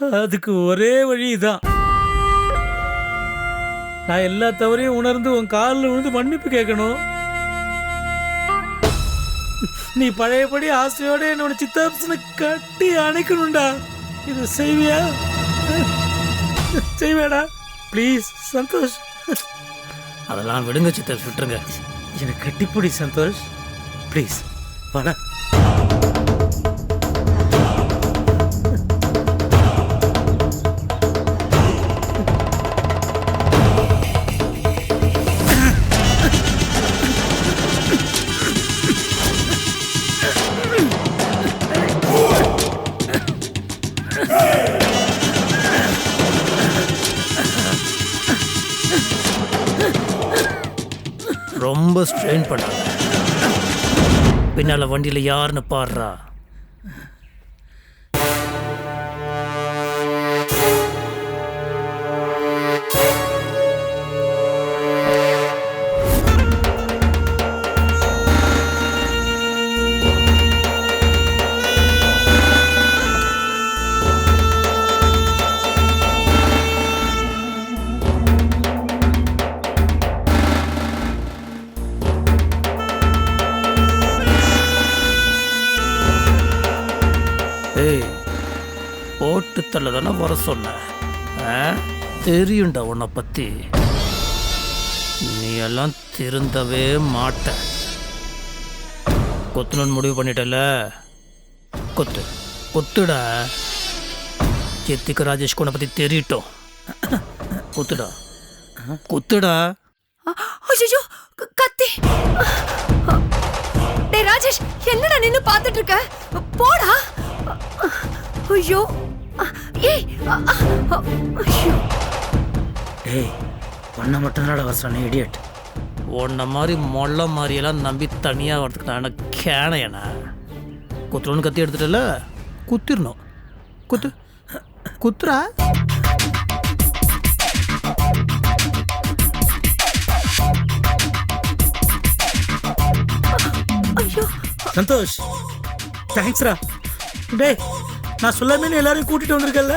அதுக்கு ஒரே வழி தான் நான் எல்லா தவறையும் உணர்ந்து உன் காலில் விழுந்து மன்னிப்பு கேட்கணும். நீ பழையபடி ஆசையோட என்னோட சித்தாப்சனை கட்டி அணைக்கணும்டா. இது செய்வியா? செய்வேடா ப்ளீஸ் சந்தோஷ். அதெல்லாம் விடுங்க சித்தப் விட்டுருங்க. என்னை கட்டிப்பிடி சந்தோஷ். ப்ளீஸ் வாடா. ரொம்ப ஸ்ட்ரெயின் பண்ணாங்க. பின்னால யாருன்னு பாடுறா சொன்ன. ஆ? தெரியும்டா உன்னை பத்தி? நீ எல்லாம் திருந்தவே மாட்ட. கொத்துணுன்னு முடிவு பண்ணிட்டல கொத்து. கொத்துடா. கெத்திக்கு ராஜேஷ்க்கு உன்னை பத்தி தெரியட்டும். கொத்துடா. கொத்துடா. ஐயோ கத்தி. டேய் ராஜேஷ் என்னடா நின்னு பார்த்துட்டு இருக்க? போடா. ஐயோ. ஏய் டேய் பொண்ணை மட்டும் நாட வர சொன்னேன் இடியட் உன்னை மாதிரி மொள்ள மாதிரியெல்லாம் நம்பி தனியாக வரதுக்கு நான் என்ன? குத்துறோன்னு கத்தி எடுத்துட்டல குத்திரணும். குத்து. குத்துறா? ஐயோ. சந்தோஷ் தேங்க்ஸ்ரா டேய் நான் சொல்லாமே எல்லாரையும் கூட்டிட்டு வந்திருக்கல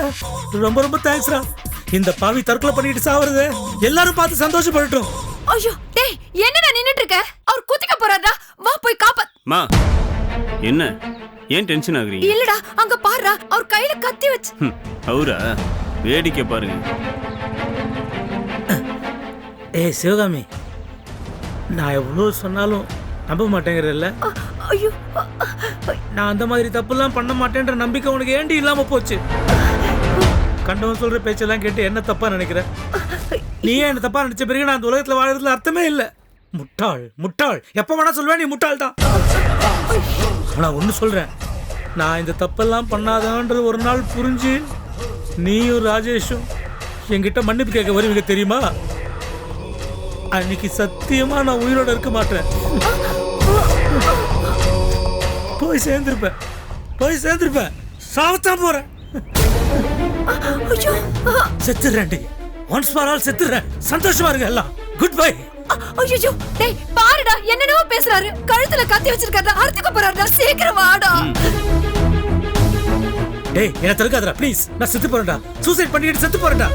ரொம்ப ரொம்ப தேங்க்ஸ்ரா இந்த பாவி தற்கொலை பண்ணிட்டு சாவறது எல்லாரும் பார்த்து சந்தோஷப்படட்டும். ஐயோ டேய் என்னடா நின்னுட்டு இருக்க அவர் குத்திக்க போறாரா வா போய் காப்பா மா என்ன? ஏன் டென்ஷன் ஆகுறீங்க? இல்லடா அங்க பாருடா. அவர் கையில கத்தி வச்சு அவரா? வேடிக்கை பாருங்க. ஏய் சிவகாமி நான் எவ்வளோ சொன்னாலும் நம்ப மாட்டேங்கிறல்ல. அ- ஐயோ நான் அந்த மாதிரி தப்புலாம் பண்ண மாட்டேன்ற நம்பிக்கை உனக்கு ஏண்டி இல்லாம போச்சு? கண்டவன் சொல்ற பேச்செல்லாம் கேட்டு என்ன தப்பா நினைக்கிற? நீ ஏன் என்ன தப்பா நினைச்ச பிறகு நான் அந்த உலகத்துல வாழறதுல அர்த்தமே இல்ல. முட்டாள் முட்டாள். எப்ப வேணா சொல்வேன் நீ முட்டாள் தான் நான் ஒண்ணு சொல்றேன். நான் இந்த தப்பெல்லாம் பண்ணாதான்றது ஒரு நாள் புரிஞ்சு நீயும் ராஜேஷும் என்கிட்ட மன்னிப்பு கேட்க வருவீங்க தெரியுமா? அன்னைக்கு சத்தியமா நான் உயிரோட இருக்க மாட்டேன். போய் சேர்ந்திருப்பேன். போய் சேர்ந்திருப்பேன். சாவத்தான் போறேன். ஐயோ செத்துறேன்டி ஒன்ஸ் ஃபார் ஆல் செத்துறேன் சந்தோஷமா இருங்க எல்லாம். குட் பை ஐயோ டேய் பாருடா என்னென்னவோ பேசுறாரு. கழுத்துல கத்தி வச்சிருக்காருடா. அறுத்துக்க போறாருடா. சீக்கிரம் வாடா. டேய் என்ன தடுக்காதடா ப்ளீஸ் நான் செத்து போறேன்டா. சூசைட் பண்ணிட்டு செத்து போறேன்டா.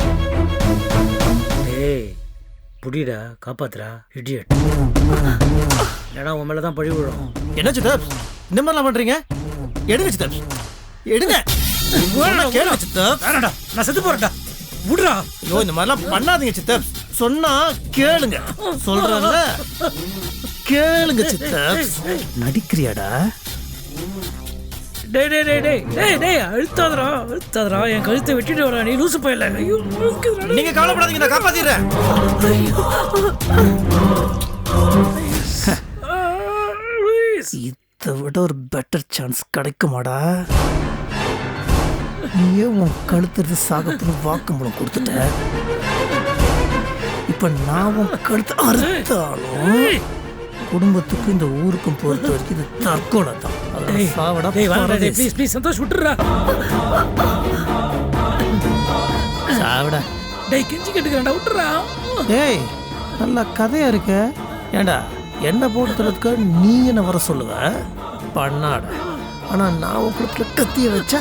டேய் புடிடா காப்பாத்துடா இடியட் ஏடா உன் மேல தான் பழி விழும்? என்ன சித்தப் இந்த மாதிரிலாம் பண்றீங்க? எடுங்க சித்தப் எடுங்க. கேளுங்க சித்தப் வேணாடா நான் செத்து போறேன்டா. விடுறா. ஐயோ இந்த மாதிரிலாம் பண்ணாதீங்க சித்தப் சொன்னா கேளுங்க. சொல்றேன்ல. கேளுங்க சித்தப் நடிக்கிறியாடா? டேய் டேய் டேய் டேய் டேய் டேய் அழுத்தாதடா அழுத்தாதடா. என் கழுத்தை வெட்டிட்டு வரா நீ லூசு போயிடல. ஐயோ. நீங்க கவலைப்படாதீங்க நான் காப்பாத்திடுறேன். இதை விட ஒரு பெட்டர் சான்ஸ் கிடைக்குமாடா? நீயே உன் கழுத்துறது சாகப்புன்னு வாக்குமூலம் கொடுத்துட்ட. இப்ப நான் உன் கழுத்து அறுத்தாலும் குடும்பத்துக்கும் இந்த ஊருக்கும் பொறுத்த வரைக்கும் இது தற்கொலை தான் சாவடா. ப்ளீஸ் ப்ளீஸ் சந்தோஷ் விட்டுறா சாவடா. டேய் கெஞ்சி கேட்டுக்கிறேன்டா விட்டுறா டேய் நல்ல கதையா இருக்க. ஏண்டா? என்ன போட்டு தரதுக்கு நீ என்ன வர சொல்லுவ? பண்ணாட ஆனா நான் கழுத்துல கத்திய வச்சா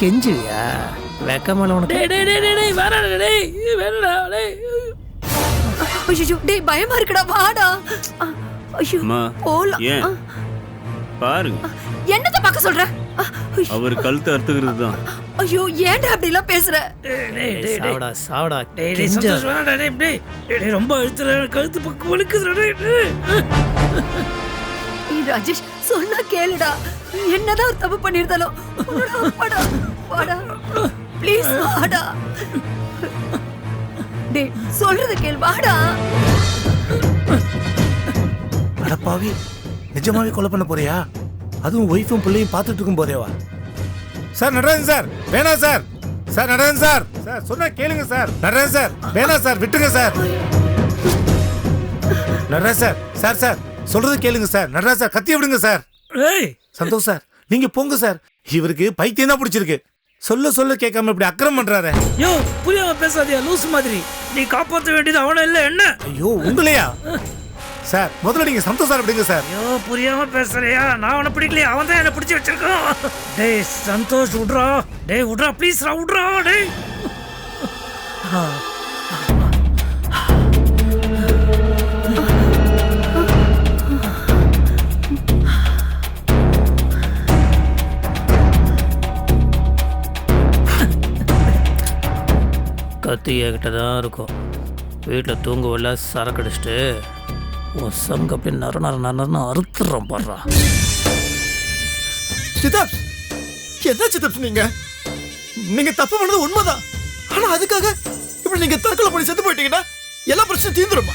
கெஞ்சுவியா? வெக்கமல உனக்கு. டேய் டேய் டேய் டேய், டேய் வேணாடா டேய் வேணாடா டேய். ஐயோ டேய் பயமா இருக்குடா வாடா. ஐயோ போலாம். பாருங்க. என்னத்த பார்க்க சொல்ற? அ, ஐயோ, அவர் கழுத்து அறுத்துக்கிறது தான் ஐயோ ஏன்டா அப்படி எல்லாம் பேசுற சாவடா சாவடா டேய் டேய். சந்தோஷ் வேணாடா டேய் டேய். ரொம்ப அழுத்துற கழுத்து பக்கம் வலிக்குதுடா டேய். ஏய் ராஜேஷ் சொன்னா கேளுடா. என்னதான் ஒரு தப்பு பண்ணிருந்தாலும் உன்னோட அப்பாடா வாடா ப்ளீஸ் வாடா. டேய் சொல்றது கேள் வாடா. அடப்பாவி நிஜமாவே கொலை பண்ண போறியா? அதுவும் ஒய்ஃபும் பிள்ளையும் பார்த்துட்டு இருக்கும் போதேவா? சார் நடராஜன் சார் வேணாம் sir sir Natarajan sir sir சொன்னா கேளுங்க சார் நடராஜன் சார் வேணாம் சார் விட்டுங்க sir Nataraj sir sir sir சொல்றது கேளுங்க சார் நடராஜ் சார் கத்தி விடுங்க சார் ஏய். சந்தோஷ் சார் நீங்க போங்க சார் இவருக்கு பைத்தியம் தான் பிடிச்சிருக்கு. சொல்ல சொல்ல கேட்காம இப்படி அக்கிரம் பண்றாரு. யோ புரியாம பேசாதயா லூஸ் மாதிரி. நீ காப்பாற்ற வேண்டியது அவன இல்ல என்ன? ஐயோ உங்களையா? சார் முதல்ல நீங்க சந்தோஷ் சார் விடுங்க சார். ஐயோ புரியாம பேசுறியா? நான் அவனை பிடிக்கலையா அவன் தான் என்ன பிடிச்சி வச்சிருக்கான். டேய் சந்தோஷ் விட்றா டேய் விட்றா ப்ளீஸ் ரா விட்றா டேய். கத்தி என்கிட்ட தான் இருக்கும். வீட்டில் தூங்குவல சரக்கு அடிச்சிட்டு. உன் சங்க அப்படியே நர நர நரன்னு அறுத்துறோம் பாடுறா. சிதாப் என்ன சிதாப் நீங்க? நீங்க தப்பு பண்ணது உண்மைதான். ஆனா அதுக்காக இப்படி நீங்க தற்கொலை பண்ணி செத்து போயிட்டீங்கன்னா எல்லா பிரச்சனையும் தீர்ந்துரும்.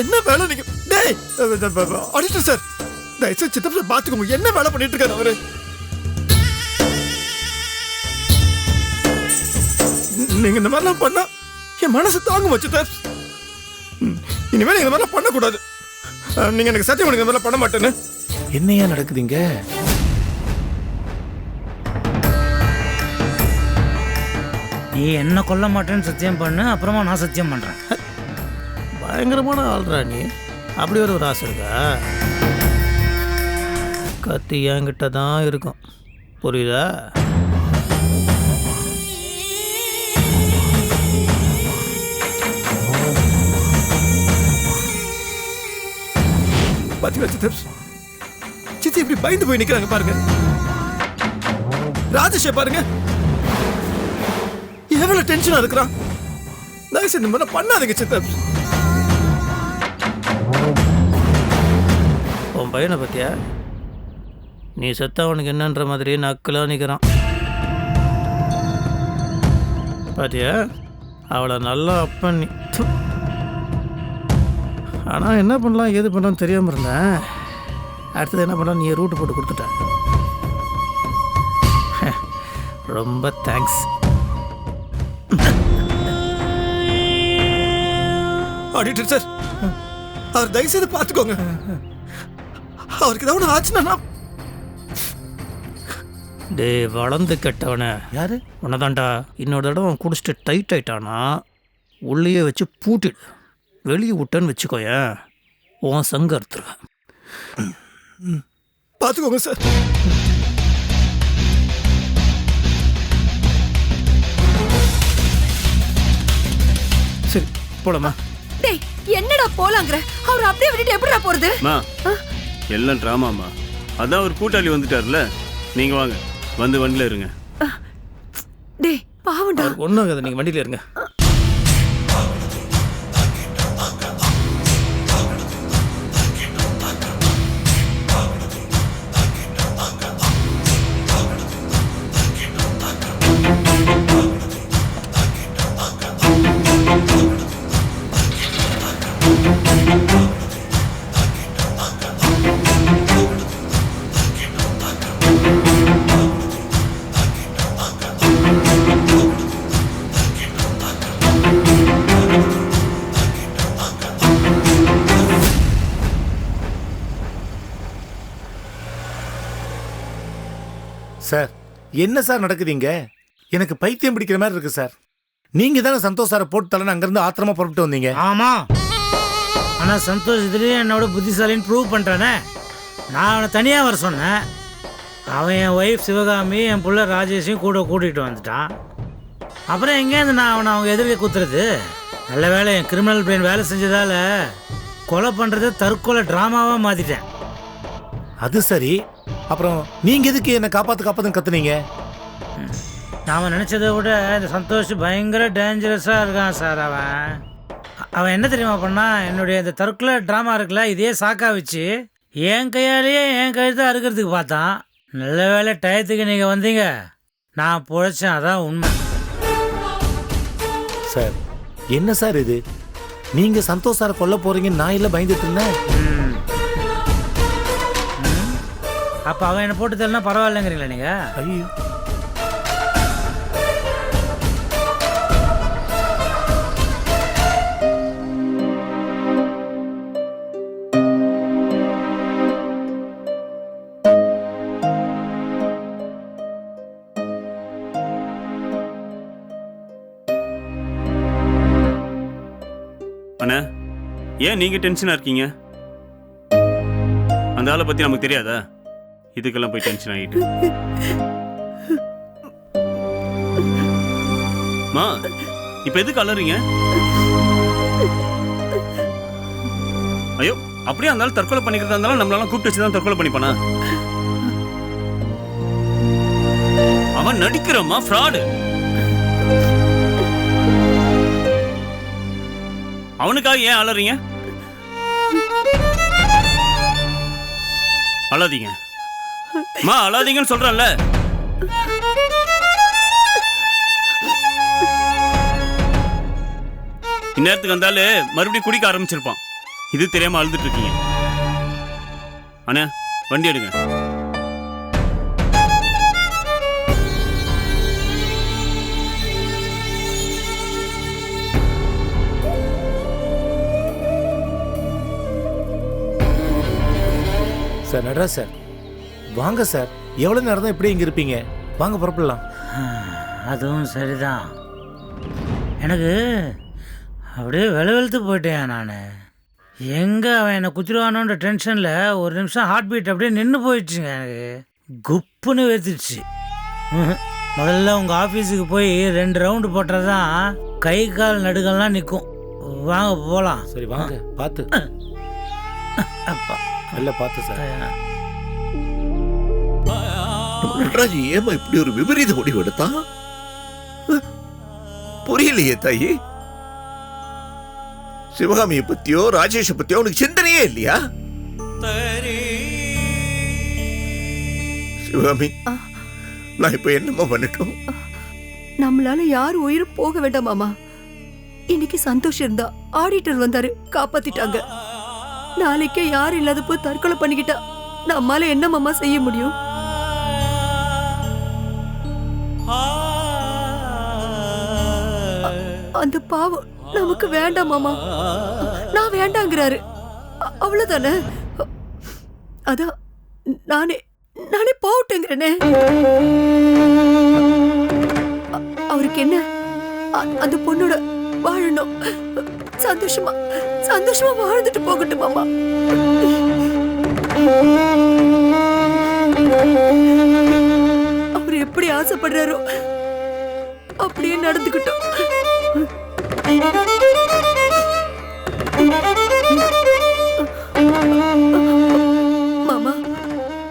என்ன வேலை நீங்க? டேய் அடிச்சு சார் தயவுசெய்து சித்தப் சார் பாத்துக்கோங்க என்ன வேலை பண்ணிட்டு இருக்காரு அவரு நீங்க இந்த மாதிரிலாம் பண்ணா என் மனசு தாங்குமா சித்தப் இனிமேல் இந்த மாதிரிலாம் பண்ணக்கூடாது. அஹ், நீங்க எனக்கு சத்தியம் பண்ணுங்க இந்த மாதிரிலாம் பண்ண மாட்டேன்னு. என்னையா நடக்குதுங்க? நீ என்ன கொல்ல மாட்டேன்னு சத்தியம் பண்ணு அப்புறமா நான் சத்தியம் பண்றேன். பயங்கரமான ஆள்றா நீ. அப்படி ஒரு ஒரு ஆசை இருக்கா? கத்தி என்கிட்ட தான் இருக்கும். புரியுதா? பாத்தீங்களா சித்தர் சித்தி இப்படி பயந்து போய் நிக்கிறாங்க பாருங்க. ராஜேஷை பாருங்க. எவ்வளவு டென்ஷனா இருக்கிறான். தயவுசெய்து இந்த மாதிரி பண்ணாதீங்க சித்தர் உன் பையனை பத்தியா? நீ செத்த அவனுக்கு என்னன்ற மாதிரி நக்கலாக நிற்கிறான் பாத்தியா? அவளை நல்லா அப்பன் நீ ஆனால் என்ன பண்ணலாம் ஏது பண்ணலாம் தெரியாமல் இருந்தேன் அடுத்தது என்ன பண்ணலாம் நீ ரூட்டு போட்டு கொடுத்துட்ட. ரொம்ப தேங்க்ஸ் ஆடிட்டர் சார் அவர் தயவுசெய்து பார்த்துக்கோங்க. அவருக்கு ஏதாவது ஒன்று ஆச்சுன்னா டேய் வளர்ந்து கெட்டவனே. யாரு? உன்னதாண்டா இன்னொரு தடவை அவன் குடிச்சிட்டு டைட் ஆயிட்டானா உள்ளேயே வச்சு பூட்டிடு. வெளியே விட்டேன்னு வச்சுக்கோயேன் உன் சங்க அறுத்துருவேன் பார்த்துக்கோங்க சார். சரி போலாமா? டேய் என்னடா போலாங்கற? அவர் அப்படியே விட்டுட்டு எப்படிடா போறது? மா எல்லாம் ட்ராமாம்மா அதான் ஒரு கூட்டாளி வந்துட்டார்ல நீங்க வாங்க. வந்து வண்டியில் இருங்க. டேய் பாவம்டா. ஒன்றும் ஆகாது நீங்கள் வண்டியில் இருங்க. என்ன சார் நடக்குதுங்க எனக்கு பைத்தியம் பிடிக்கிற மாதிரி இருக்கு சார். நீங்க தானே சந்தோஷ் சாரை போட்டு தரேன்னு அங்கிருந்து ஆத்திரமா புறப்பட்டு வந்தீங்க. ஆமா. ஆனா சந்தோஷ் இதுலயே என்னோட புத்திசாலின்னு ப்ரூவ் பண்றானே. நான் அவனை தனியா வர சொன்னேன். அவன் என் ஒய்ஃப் சிவகாமி என் புள்ள ராஜேஷையும் கூட கூட்டிகிட்டு வந்துட்டான். அப்புறம் எங்கேருந்து நான் அவனை அவங்க எதிர்க்க குத்துறது? நல்ல வேளை என் கிரிமினல் பிரெயின் வேலை செஞ்சதால கொலை பண்ணுறதை தற்கொலை ட்ராமாவாக மாற்றிட்டேன் அது சரி. அப்புறம் நீங்க எதுக்கு என்ன காப்பாத்து காப்பாத்துன்னு கத்துனீங்க? நாம் நினச்சதை விட இந்த சந்தோஷ் பயங்கர டேஞ்சரஸாக இருக்கான் சார் அவன். அவன் என்ன தெரியுமா பண்ணா என்னுடைய இந்த தற்கொலை ட்ராமா இருக்குல்ல இதே சாக்கா வச்சு என் கையாலேயே என் கழுத்தை அறுக்கிறதுக்கு பார்த்தான். நல்ல வேளை டயத்துக்கு நீங்கள் வந்தீங்க. நான் பொழைச்சேன் அதான் உண்மை. சார் என்ன சார் இது? நீங்க சந்தோஷ் சாரை கொல்ல போறீங்கன்னு நான் இல்ல பயந்துட்டு இருந்தேன். அப்போ அவன் என்னை போட்டு தரலாம் பரவாயில்லைங்கிறீங்களா நீங்கள் ஐயோ. அண்ணா ஏன் நீங்க டென்ஷனா இருக்கீங்க? அந்த ஆளை பத்தி நமக்கு தெரியாதா? இதுக்கெல்லாம் போய் டென்ஷன் ஆகிட்டு. மா இப்போ எதுக்கு அலறீங்க? ஐயோ அப்படியே அந்த தற்கொலை பண்ணிக்கிறதா இருந்தாலும் நம்மளால கூப்பிட்டு வச்சு தான் தற்கொலை பண்ணிப்பானா? அவன் நடிக்கிறம்மா ஃப்ராடு அவனுக்காக ஏன் அலறீங்க? அழாதீங்க. மா அழாதீங்கன்னு சொல்றேன்ல. இந்நேரத்துக்கு வந்தாலே மறுபடியும் குடிக்க ஆரம்பிச்சிருப்பான். இது தெரியாம அழுதுட்டு இருக்கீங்க அண்ணா வண்டி எடுங்க. Sir Nataraj sir. வாங்க சார். எவ்வளவு நேரம் தான் இப்படி இங்க இருப்பீங்க? வாங்க புறப்படலாம். அதுவும் சரிதான். எனக்கு அப்படியே வெள வெளுத்து போயிட்டேன் நான். எங்கே அவன் என்னை குத்திடுவானோன்ற டென்ஷனில் ஒரு நிமிஷம் ஹார்ட் பீட் அப்படியே நின்று போயிடுச்சுங்க எனக்கு. குப்புன்னு வேத்துடுச்சு ம்ஹும். முதல்ல உங்கள் ஆஃபீஸுக்கு போய் ரெண்டு ரவுண்டு போட்டால் தான் கை கால் நடுகள்லாம் நிற்கும் வாங்க போகலாம் சரி வாங்க பார்த்து. அப்பா. நல்ல பார்த்து சார். நடராஜ் ஏமா இப்படி ஒரு விபரீத முடிவு எடுத்தான் புரியலையே தாயி. சிவகாமியை பத்தியோ ராஜேஷ பத்தியோ உனக்கு சிந்தனையே இல்லையா? சிவகாமி நான் இப்ப என்னம்மா பண்ணட்டும்? நம்மளால யார் உயிரும் போக வேண்டாம் மாமா. இன்னைக்கு சந்தோஷம் இருந்தா ஆடிட்டர் வந்தாரு காப்பாத்திட்டாங்க. நாளைக்கே யாரும் இல்லாத போய் தற்கொலை பண்ணிக்கிட்டா நம்மால என்ன மாமா செய்ய முடியும்? அந்த பாவம் நமக்கு வேண்டாம் மாமா. நான் வேண்டாங்கிறாரு. அவ்வளவுதானே? அதான் நானே நானே போகட்டுங்கிறனே. அவருக்கு என்ன? அந்த பொண்ணோட வாழணும். சந்தோஷமா சந்தோஷமா வாழ்ந்துட்டு போகட்டும் மாமா. எப்படி ஆசைப்படுறாரோ அப்படியே நடந்துக்கிட்டோம். மாமா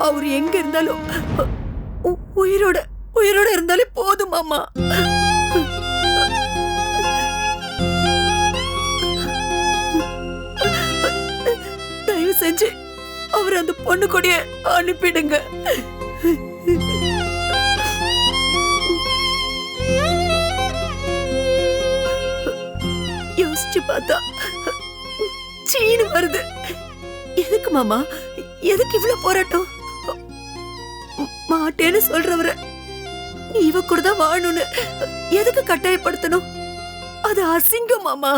அவர் எங்க இருந்தாலும் உயிரோட உயிரோட இருந்தாலே போதும் மாமா. தயவு செஞ்சு அவர் அந்த பொண்ணு கூடயே அனுப்பிடுங்க. யோசிச்சு பார்த்தா சீனு வருது. எதுக்கு மாமா? எதுக்கு இவ்வளவு போராட்டம்? மாட்டேன்னு சொல்றவர இவ கூட தான் வாழணும்னு எதுக்கு கட்டாயப்படுத்தணும்? அது அசிங்கம் மாமா.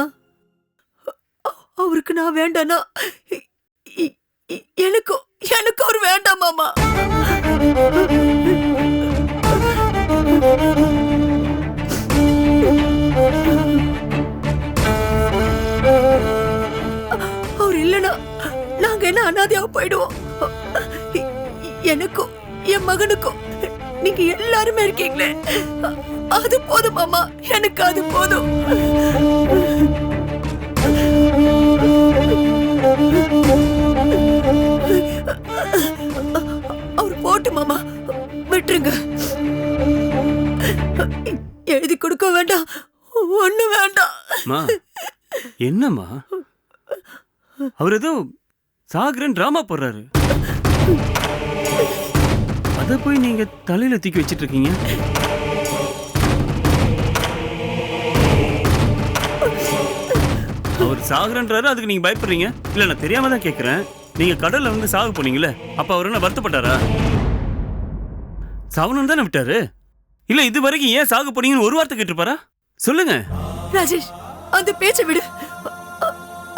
அவருக்கு நான் வேண்டானா? இ- எனக்கும் எனக்கு அவர் வேண்டாம் மாமா. போயிடுவோம். எனக்கும் என் மகனுக்கும். நீங்க எல்லாருமே இருக்கீங்களே. அது போதும் மாமா. எனக்கு அது போதும். அவர் போட்டு மாமா. விட்டுருங்க. எழுதி கொடுக்க வேண்டாம். ஒண்ணு வேண்டாம். என்னம்மா? அவர் எதுவும் சாகரன் டிராமா போடுறாரு. அதை போய் நீங்க தலையில தூக்கி வச்சிட்டு இருக்கீங்க அவர் சாகுறன்றாரு அதுக்கு நீங்க பயப்படுறீங்க? இல்ல நான் தெரியாம தான் கேட்கிறேன் நீங்க கடல்ல வந்து சாகு போனீங்களே அப்ப அவர் என்ன வருத்தப்பட்டாரா? சாவணும்னு தானே விட்டாரு? இல்ல இது வரைக்கும் ஏன் சாகு போனீங்கன்னு ஒரு வார்த்தை கேட்டிருப்பாரா? சொல்லுங்க. ராஜேஷ் அந்த பேச்சை விடு.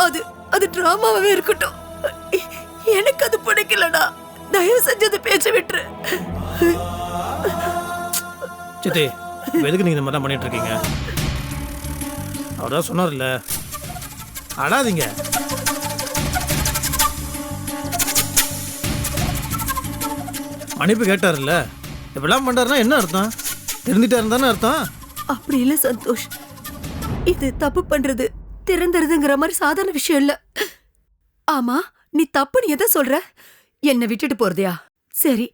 அது அது டிராமாவே இருக்கட்டும். எனக்கு அது பிடிக்கலடா. தயவு செஞ்சு அந்த பேச்சை விட்டுரு. சித்தி எதுக்கு நீங்கள் இந்த மாதிரி பண்ணிட்டு இருக்கீங்க அவர் தான் சொன்னார்ல. அழாதீங்க. மன்னிப்பு கேட்டார்ல. இப்படிலாம் பண்ணுறாருன்னா என்ன அர்த்தம்? திருந்திட்டாருன்னு தானே அர்த்தம்? அப்படி இல்ல சந்தோஷ். இது தப்பு பண்றது திறந்துறதுங்கிற மாதிரி சாதாரண விஷயம் இல்ல. ஆமா நீ தப்புன்னு எதை சொல்ற? என்ன விட்டுட்டு போறதையா? சரி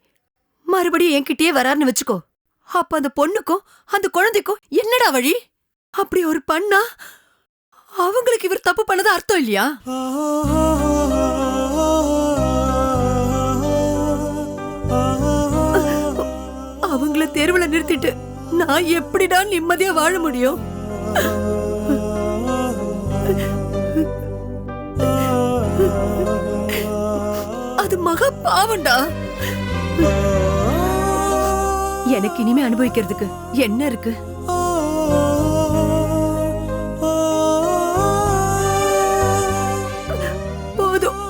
மறுபடியும் என்கிட்டயே வராருன்னு வச்சுக்கோ. அப்ப அந்த பொண்ணுக்கும் அந்த குழந்தைக்கும் என்னடா வழி? அப்படி ஒரு பண்ணா அவங்களுக்கு இவர் தப்பு பண்ணது அர்த்தம் இல்லையா? அவங்கள தேர்வுல நிறுத்திட்டு நான் எப்படிடா நிம்மதியா வாழ முடியும்? அது மகா பாவண்டா எனக்கு இனிமே அனுபவிக்கிறதுக்கு என்ன இருக்கு? போதும்.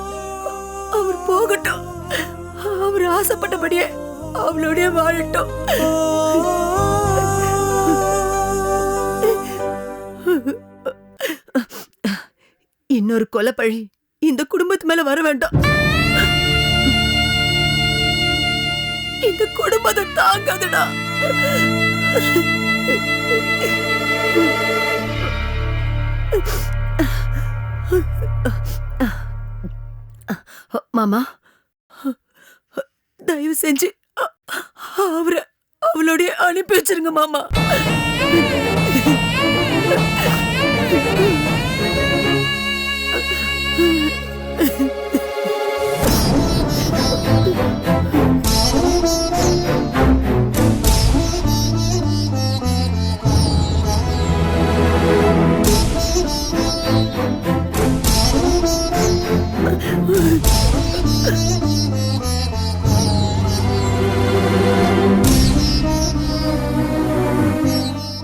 அவர் போகட்டும். அவர் ஆசைப்பட்டபடியே அவளுடைய வாழட்டும். இன்னொரு கொலைப்பழி இந்த குடும்பத்து மேல வர வேண்டாம். இந்த குடும்பத்தை தாங்கதுடா. மாமா தயவு செஞ்சு அவரை அவளுடைய அனுப்பி வச்சிருங்க மாமா.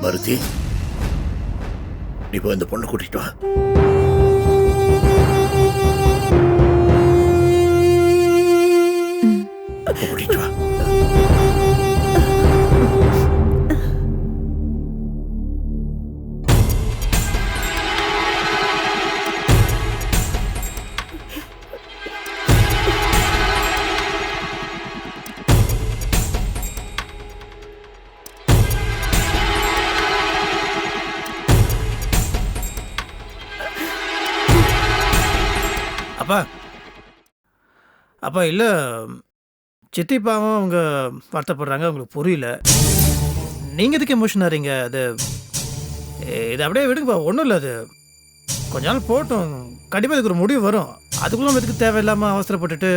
மருதி நீ போய் இந்த பொண்ணை கூட்டிட்டு வா. இல்லை சித்திப்பாவும் அவங்க வருத்தப்படுறாங்க அவங்களுக்கு புரியல. நீங்கள் எதுக்கு எமோஷன் ஆறீங்க அது இதை இது அப்படியே விடுங்கப்பா. ஒன்றும் இல்லை அது கொஞ்ச நாள் போட்டோம். கண்டிப்பாக இதுக்கு ஒரு முடிவு வரும். அதுக்குள்ள நம்ம எதுக்கு தேவையில்லாமல் அவசரப்பட்டுட்டு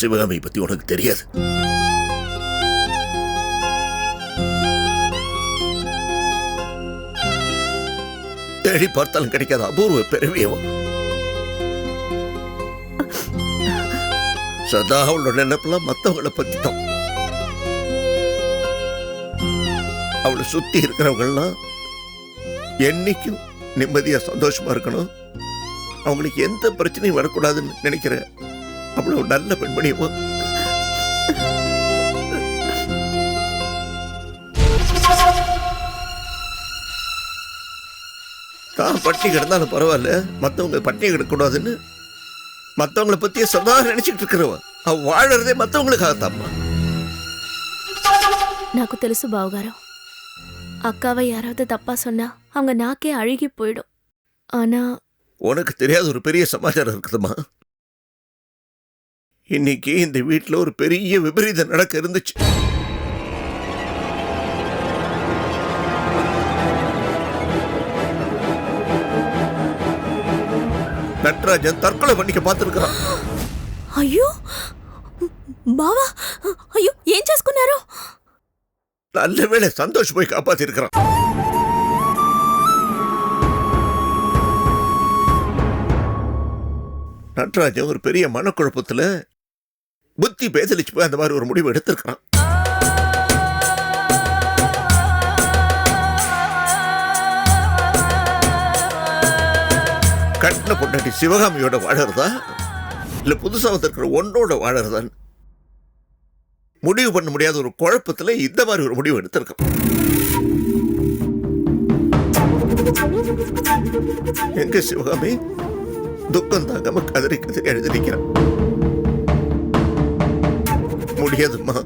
சிவகாமியை பத்தி உனக்கு தெரியாது. தேடி பார்த்தாலும் கிடைக்காத அபூர்வ பெருமையவன் சதா அவளோட நினைப்பெல்லாம் மற்றவங்களை பத்தி தான் அவளை சுத்தி இருக்கிறவங்கெல்லாம் என்னைக்கும் நிம்மதியா சந்தோஷமா இருக்கணும். அவங்களுக்கு எந்த பிரச்சனையும் வரக்கூடாதுன்னு நினைக்கிறேன் அவ்வளவு நல்ல பெண்மணியமா தான் பட்டினி கிடந்தாலும் பரவாயில்ல மற்றவங்க பட்டினி கிடக்கூடாதுன்னு மற்றவங்கள பத்தியே சதா நினைச்சிட்டு இருக்கிறவ அவ வாழறதே மற்றவங்களுக்காகத்தாம்மா నాకు తెలుసు బావగారు అక్కవ யாராவது தப்பா சொன்னா அவங்க நாக்கே அழுகி போயிடும் ஆனா உனக்கு தெரியாத ஒரு பெரிய சமாச்சாரம் இருக்குதுமா இன்னைக்கு இந்த வீட்டில் ஒரு பெரிய விபரீதம் நடக்க இருந்துச்சு நட்ராஜன் தற்கொலை பண்ணிக்க பார்த்துருக்கான் అయ్యో బావా అయ్యో ఏం చేసుకున్నారు நல்ல வேளை சந்தோஷ் போய் காப்பாத்திருக்கிறான் நட்ராஜன் ஒரு பெரிய மனக்குழப்பத்துல புத்தி பேசலிச்சு போய் அந்த மாதிரி ஒரு முடிவு எடுத்திருக்கிறான். கட்டின பொண்டாட்டி சிவகாமியோட வாழறதா? இல்ல புதுசாக வந்திருக்கிற ஒன்னோட வாழறதான்னு முடிவு பண்ண முடியாத ஒரு குழப்பத்துல இந்த மாதிரி ஒரு முடிவு எடுத்திருக்கோம் எங்க சிவகாமி? துக்கம் தாங்காம கதறி கதறி எழுதி முடியாதுமா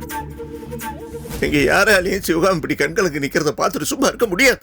எங்க யாராலையும் சிவகாமி இப்படி கண்களுக்கு நிக்கிறத பார்த்துட்டு சும்மா இருக்க முடியாது.